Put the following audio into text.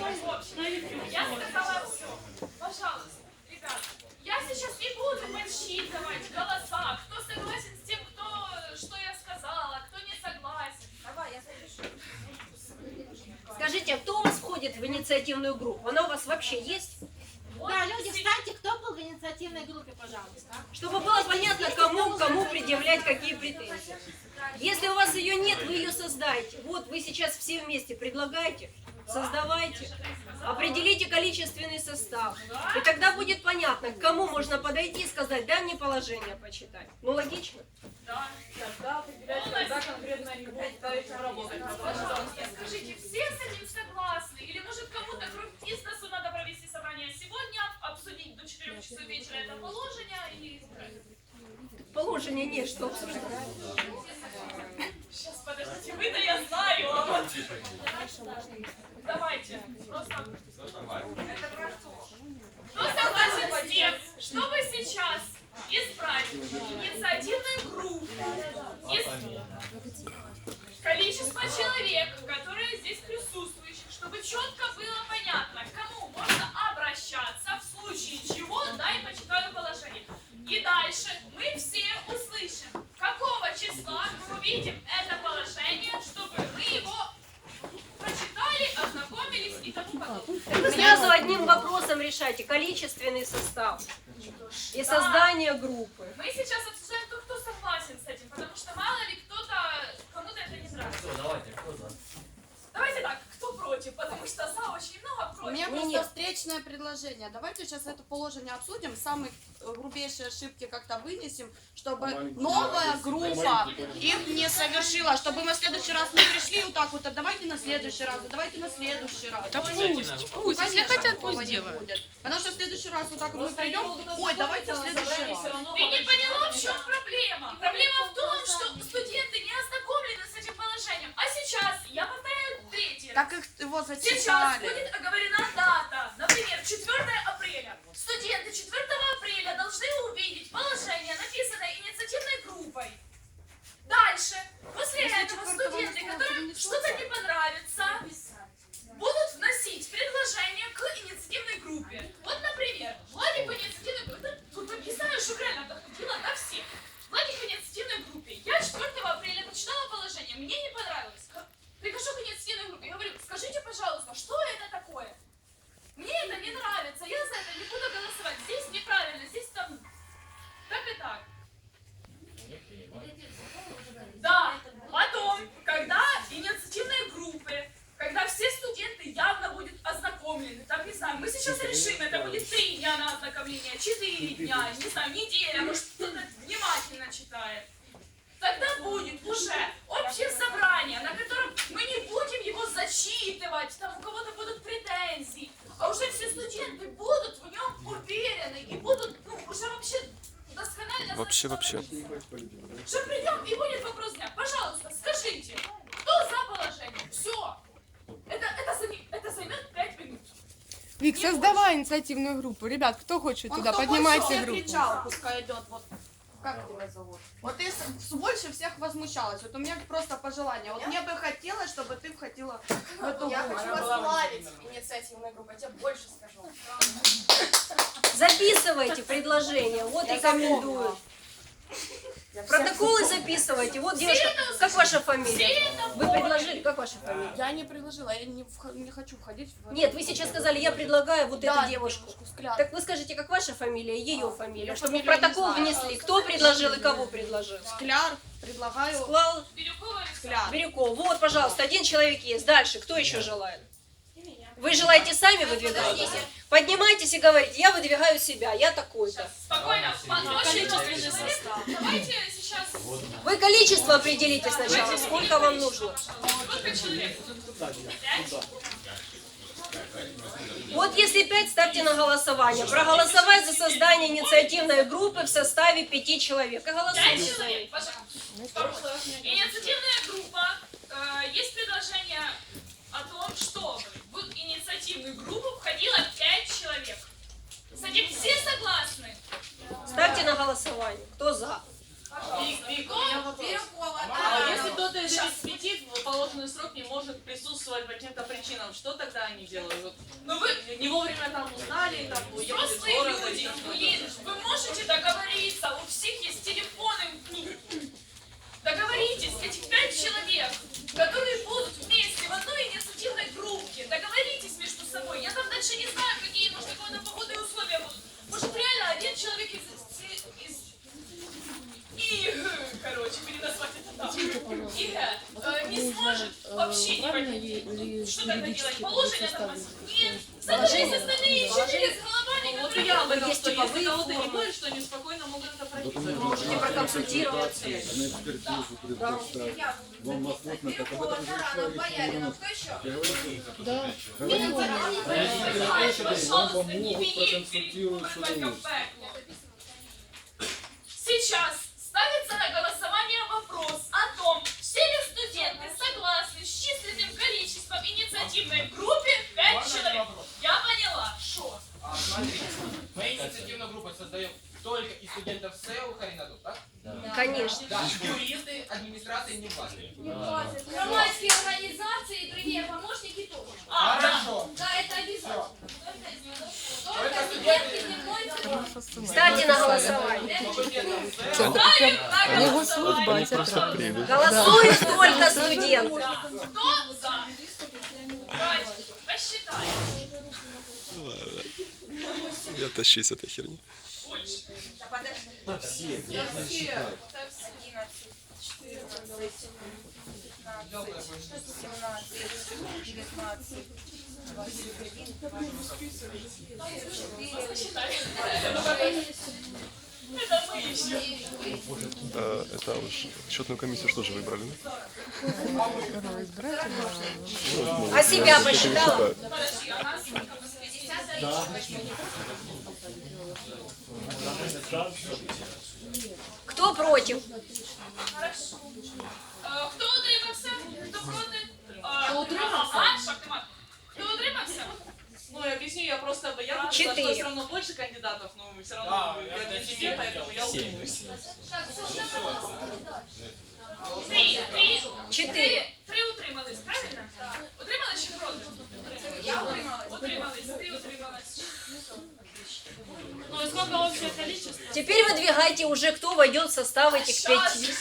В общем, я сказала все. Пожалуйста, ребята, я сейчас не буду подсчитывать голоса, кто согласен с тем, кто, что я сказала, кто не согласен. Давай, я запишу. Скажите, а кто у вас входит в инициативную группу? Она у вас вообще есть? Вот Да, люди, встаньте, кто был в инициативной группе, пожалуйста. Чтобы было понятно, кому, кому предъявлять какие претензии. Если у вас ее нет, вы ее создайте. Вот вы сейчас все вместе предлагайте, создавайте, определите количественный состав. И тогда будет понятно, к кому можно подойти и сказать, дай мне положение почитать. Ну логично. Да. Тогда определять, когда конкретно будут ставить работать. Пожалуйста, скажите, все с этим согласны? Или может кому-то кроме бизнесу надо провести собрание сегодня, обсудить до 4 часов вечера это положение и избрать? Положения нет, что обсуждать. Сейчас, подождите, вы-то я знаю, а вот... Давайте, просто... Кто согласен с тем, чтобы сейчас избрать инициативную группу из количества человек, которые здесь присутствующих, чтобы четко было понятно, к кому можно обращаться в случае чего, дай почитаю положение. И дальше мы все услышим, какого числа мы увидим это положение, чтобы мы его прочитали, ознакомились и тому подобное. Вы сразу одним вопросом решайте количественный состав и создание группы. Мы сейчас обсуждаем, кто, кто согласен с этим, потому что мало ли кто-то, кому-то это не нравится. Все, давайте, кто за? Давайте так, кто против, потому что за очень много У меня просто не. встречное предложение. Давайте сейчас это положение обсудим, самые э, грубейшие ошибки как-то вынесем, чтобы новая группа их не совершила, чтобы мы в следующий раз не пришли вот так вот, а давайте на следующий раз, а давайте на следующий раз. Да пусть, Пусть, если Конечно, хотят, такого пусть не делают. будет. Потому что в следующий раз вот так вот мы придем, ой, давайте в следующий раз. Ты не поняла, в чем проблема? Проблема в том, что студенты не ознакомлены с этим положением. А сейчас, я повторяю. Так их его Сейчас зачитали. будет оговорена дата. Например, 4 апреля. Студенты 4 апреля должны увидеть положение, написанное инициативной группой. Дальше, после Если этого 4-го студенты, на которым перенесется. что-то не понравится, будут вносить предложение к инициативной группе. Вот, например, Владик в инициативной группе, это, тут не знаю, что реально доходило до всех. Владик в инициативной группе. Я 4 апреля прочитала положение, мне не понравилось. Х- Прихожу к инициативной группе и говорю, скажите, пожалуйста, что это такое? Мне это не нравится, я за это не буду голосовать. Здесь неправильно, здесь там так и так. Да, потом, когда инициативные группы, когда все студенты явно будут ознакомлены, там, не знаю, мы сейчас решим, это будет три дня на ознакомление, четыре дня, не знаю, неделя, может, кто-то внимательно читает. Тогда будет уже общее собрание, на котором мы не будем его зачитывать, там у кого-то будут претензии, а уже все студенты будут в нем уверены и будут, ну, уже вообще досконально Вообще, вообще. Что придем и будет вопрос дня. Пожалуйста, скажите, кто за положение? Все. Это, это, займи- это займет 5 минут. Вик, Не создавай инициативную группу. Ребят, кто хочет Он туда, кто поднимайте больше группу. кричал, пускай идет. Вот как тебя зовут? Вот ты больше всех возмущалась. Вот у меня просто пожелание. Вот мне бы хотелось, чтобы ты входила в эту Я группу. хочу возглавить инициативную группу, я тебе больше скажу. Записывайте предложения, вот рекомендую. Протоколы записывайте. Вот девушка, как ваша фамилия? Вы предложили, как ваша фамилия? Я не предложила, я не, вх- не хочу входить в Нет, вы сейчас сказали, я предлагаю вот Да, эту девушку. Скляр. Так вы скажите, как ваша фамилия, ее фамилия, Я чтобы в фамилию не протокол знаю. внесли, кто предложил и кого предложил. Скляр, предлагаю. Склал Бирюкова. Скляр. Бирюков. Вот, пожалуйста, один человек есть. Дальше, кто еще желает? Вы желаете сами выдвигать? Поднимайтесь и говорите, я выдвигаю себя, я такой-то. Спокойно, по- очень много человек. Давайте сейчас... Вы количество определите сначала, сколько вам нужно. Сколько человек? Пять? Вот если пять, ставьте на голосование. Проголосовать за создание инициативной группы в составе пяти человек. И Пять голосуйте. человек, пожалуйста. Присутствовать по каким-то причинам, что тогда они делают. Вот Ну вы Не вовремя там узнали, там уехали из города. люди, и там- блин, вы можете договориться, у всех есть телефоны. ну, Договоритесь, этих пять человек, которые будут вместе в одной инициативной группе. Договоритесь между собой. Я там дальше не знаю, какие нужны какие погодные условия будут. Может реально один человек из, из, и, короче, переназвать это там. И, э, не сможет вообще не понять. Что тогда делать? Положение там нет. Задались остальные четыре с головами, Ну, вот которые... я об этом что если кого-то не будет, что они спокойно могут это пройти. Вы можете проконсультироваться. на экспертизу предоставить. Вам охотно, так об этом же еще? Да. Пожалуйста, не перед. Сейчас ставится на голосование вопрос о том, все ли студенты согласны с численным количеством инициативной группе 5 человек. Я поняла. Что? А, смотрите, мы инициативную группу создаем только из студентов СЭУ Харинату, так? Конечно. Да, юристы, администрации не властные. Громадские организации и другие помощники тоже. А, да. Хорошо. Да, это обязательно. Только Только студенты. студенты дневной Ставьте на голосование. Голосование. служба, це правда. Голосуют только студенты. Кто за? Посчитаем. Я тащусь этой херни. Больше. Посчитай. Это мы еще. А, это уж счетную комиссию что же выбрали? А себя посчитала? Кто против? Хорошо. Хто утримався? Хто проти? Хто утримався? Шахтимат. Хто утримався? Ну, я объясню, я просто, Четыре. что все равно больше кандидатов, но все равно я не себе, поэтому я. Три. Три. Четыре. Три. Три утримались, правильно? Утримались чи проти? Я утрималась. Утримались. Ти утрималась. Ну, и сколько общее количество? Теперь выдвигайте уже, кто войдет в состав этих пяти.